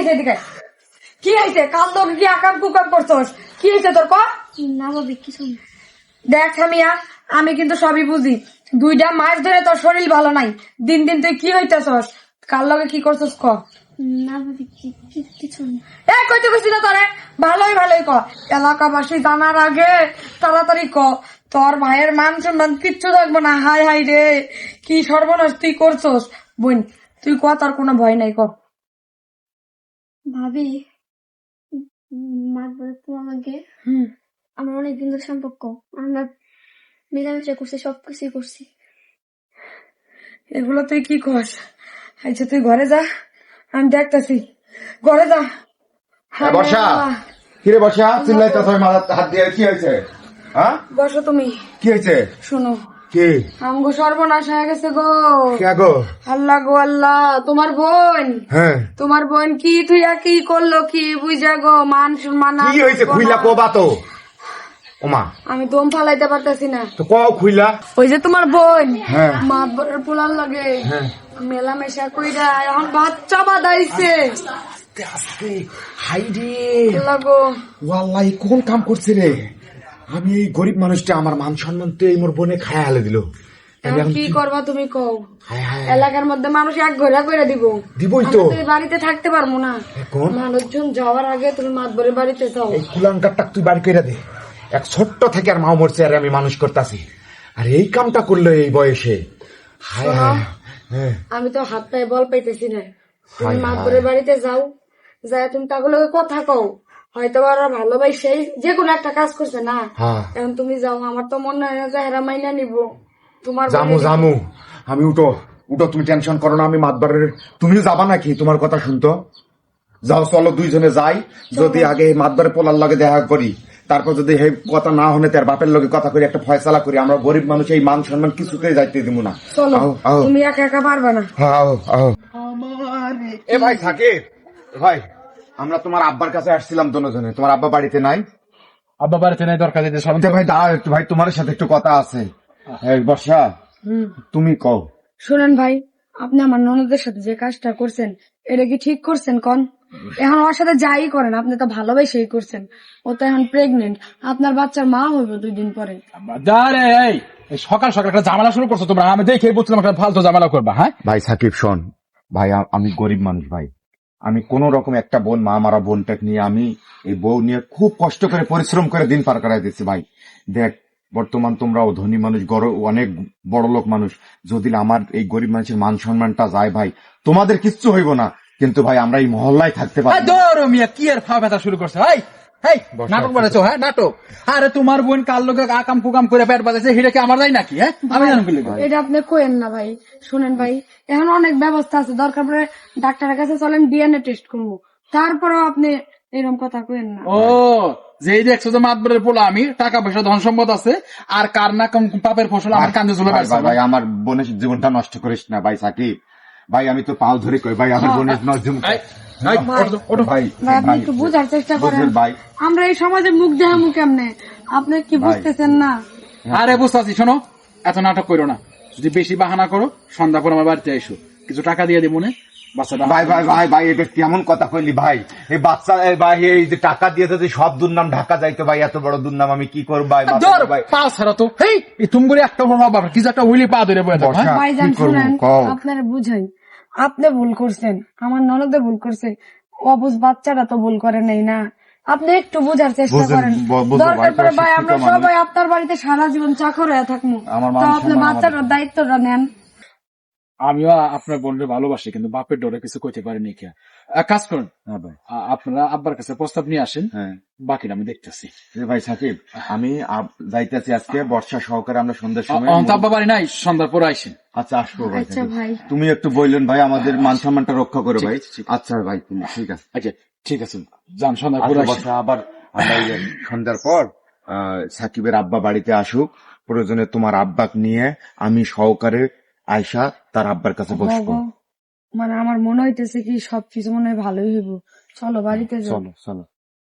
হয়েছে এদিকে? কি হয়েছে? কাল তোকে কি আকাম কুকাম করছস? কি হয়েছে তোর না ভাবি কিছু না। দেখ সামিয়া আমি কিন্তু সবই বুঝি। দুইটা মাস ধরে তোর শরীর ভালো নাই। দিন দিন তুই কি হইতেছস? কার লগে কি করছস ক? না ভাবি কিছু না। এ কইতে কইছি না তোরে। ভালোই ভালোই ক। এলাকাবাসী জানার আগে তাড়াতাড়ি ক। তোর ভাইয়ের মান সম্মান কিচ্ছু থাকব না। হাই হাই রে। কি সর্বনাশ তুই করছস? বোন তুই ক তোর কোনো ভয় নাই ক। ভাবি তো আমাকে আমার অনেক দিন ধরে সম্পর্ক আমরা মিলামেশা করছি সবকিছুই করছি। এগুলো তুই কি কস? আচ্ছা তুই ঘরে যা আমি দেখতেছি। ঘরে যা। হ্যাঁ, বর্ষা কিরে বর্ষা চিল্লাই হাত দিয়ে কি হয়েছে? হ্যাঁ? বসো তুমি। কি হয়েছে? শোনো। কি? আমগো সর্বনাশ হয়ে গেছে গো। কে গো? আল্লাহ গো আল্লাহ তোমার বোন? হ্যাঁ। তোমার বোন কি তুই কি করল কি বুঝা গো মান সম্মান কি হয়েছে খুইলা কবা তো? ওমা। আমি দম ফালাইতে পারতেছি না। তো কও খুইলা। ওই যে তোমার বোন হ্যাঁ। মা পোলার লাগে হ্যাঁ। মেলামেশা কইরা এখন বাচ্চা বাদাইছে আস্তে আস্তে হাই রে। ওয়াল্লাহ কোন কাম করছে রে? আমি এই গরিব মানুষটা আমার মান সম্মান তো এই মোর বোনে খায় হালে দিল কি করবা তুমি কও? এলাকার মধ্যে মানুষ এক ঘোরা করে দিব। দিবই তো। বাড়িতে থাকতে পারব না। এখন? মানুষজন যাওয়ার আগে তুমি মাতবরের বাড়িতে যাও। এই কুলাঙ্কারটা তুই বাড়ি করে দে। এক ছোট্ট থেকে আর মাও মরছে আর আমি মানুষ করতাছি। আর এই কামটা করল এই বয়সে। হায় আমি তো হাত পায়ে বল পাইতেছি না। তুমি হায় মাতবরের বাড়িতে যাও। যাই তুমি তাগুলো কথা কও। হয়তো ওরা ভালোবাসে যে কোনো একটা কাজ করছে না। হ্যাঁ। এখন তুমি যাও আমার তো মনে হয় না যে হেরা মাইনা নিব। তোমার জামু জামু। আমি উঠো উঠো তুমি টেনশন করো না আমি মাতবারের তুমিও যাবা নাকি? তোমার কথা শুনতো? যাও চলো দুইজনে যাই। যদি আগে মাতবারে পোলার লগে দেখা করি তারপর যদি এই কথা না হলে তার বাপের লগে কথা করি একটা ফয়সালা করি আমরা গরিব মানুষ এই মান সম্মান কিছুতেই যাইতে দিব না। তুমি একা একা পারবে না। আও, আও। এ ভাই থাকে। ভাই। আমরা তোমার আব্বার কাছে আসছিলাম দুজনে। তোমার আব্বা বাড়িতে নাই? আব্বা বাড়িতে নাই দরকার দিতে সব ভাই দাঁড়া একটু ভাই তোমার সাথে একটু কথা আছে। এই বর্ষা তুমি কও। শুনেন ভাই আপনি আমার ননদের সাথে যে কাজটা করছেন এটা কি ঠিক করছেন কন? এখন ওর সাথে যাই করেন আপনি তো ভালোবেসেই করছেন। ও তো এখন প্রেগনেন্ট আপনার বাচ্চার মা হইব দুই দিন পরে। এই সকাল সকাল একটা ঝামেলা শুরু করছ তোমরা। আমি দেখে বুঝলাম একটা ফালতু ঝামেলা করবা হ্যাঁ? ভাই সাকিব শোন। ভাই আমি গরিব মানুষ ভাই। আমি কোন রকম একটা বোন, মা মারা বোনটাকে নিয়ে আমি এই বউ নিয়ে খুব কষ্ট করে পরিশ্রম করে দিন পার করাই দিচ্ছি ভাই। দেখ, বর্তমান তোমরাও ধনী মানুষ অনেক বড় লোক মানুষ। যদি আমার এই গরিব মানুষের মান সম্মানটা যায় ভাই, তোমাদের কিচ্ছু হইব না। কিন্তু ভাই, আমরা এই মহল্লায় থাকতে পারি। কি আর ফা ব্যথা শুরু করছে? এই! এই নাটক হ্যাঁ নাটক। আরে তোমার বোন কাল লোকে আকাম কুকাম করে পেট বাজাইছে কি আমার নাকি হ্যাঁ? আমি জানো কি এটা আপনি কোয়েন না ভাই। শুনেন ভাই এখন অনেক ব্যবস্থা আছে দরকার পড়ে ডাক্তারের কাছে চলেন ডিএনএ টেস্ট করব। তারপরেও আপনি এরকম কথা কোয়েন না। ও যেই দেখছ যে মাতবরের পোলা আমি টাকা পয়সা ধন সম্পদ আছে আর কার না পাপের ফসল আমার কান্দে চলে ভাই আমার বোনের জীবনটা নষ্ট করিস না ভাই সাকিব। ভাই আমি তো পাও ধরে কই ভাই আমার বোনের ন-। ভাই ভাই আপনি একটু বোঝার চেষ্টা করেন আমরা এই সমাজে মুখ দেহা মুখ কেমনে আপনি কি বুঝতেছেন না আরে বুঝতে শোনো এত নাটক করো না যদি বেশি বাহানা করো সন্ধ্যা পর আমার বাড়িতে এসো কিছু টাকা দিয়ে দিব মনে ভাই ভাই ভাই ভাই এটা কেমন কথা কইলি ভাই এই বাচ্চা ভাই এই যে টাকা দিয়ে যদি সব দুর্নাম ঢাকা যাইতো ভাই এত বড় দুর্নাম আমি কি করব ভাই ভাই পা ছাড়া তো হেই এই তুমি একটা বড় বাবা কি একটা উইলি পা ধরে বয়ে দাও হ্যাঁ বর্ষা। ভাইজান শুনেন আপনারা বুঝাই আপনি ভুল করছেন। আমার ননদে ভুল করছে। অবুজ বাচ্চারা তো ভুল করে নাই না। আপনি একটু বোঝার চেষ্টা করেন। দরকার ভাই, পড়ে ভাই আমরা সবাই আপনার বাড়িতে সারা জীবন চাকর হয়ে থাকব। তো আপনি বাচ্চারা বাচ্চাটার দায়িত্বটা নেন। আমিও আপনার বোনকে ভালোবাসি কিন্তু বাপের ডরে কিছু কইতে পারিনি কে। এক কাজ করুন হ্যাঁ আপনারা আব্বার কাছে প্রস্তাব নিয়ে আসেন হ্যাঁ। বাকিটা আমি দেখতেছি। ভাই সাকিব আমি আপ- যাইতেছি আজকে বর্ষা সহকারে আমরা সন্ধ্যার সময় আব্বা বাড়ি নাই সন্ধ্যার পর আইসেন। আচ্ছা আসব ভাই আচ্ছা তুমি একটু বললেন ভাই আমাদের মান সম্মানটা রক্ষা করো ভাই। আচ্ছা ভাই তুমি ঠিক আছে। আচ্ছা ঠিক আছে যান সন্ধ্যার পর আচ্ছা, আবার সন্ধ্যার পর আহ, সাকিবের আব্বা বাড়িতে আসুক প্রয়োজনে তোমার আব্বাক নিয়ে আমি সহকারে আয়সা তার আব্বার কাছে বসবো। মানে আমার মনে হইতেছে কি সবকিছু মনে হয় ভালোই হইব। চলো বাড়িতে চলো চলো।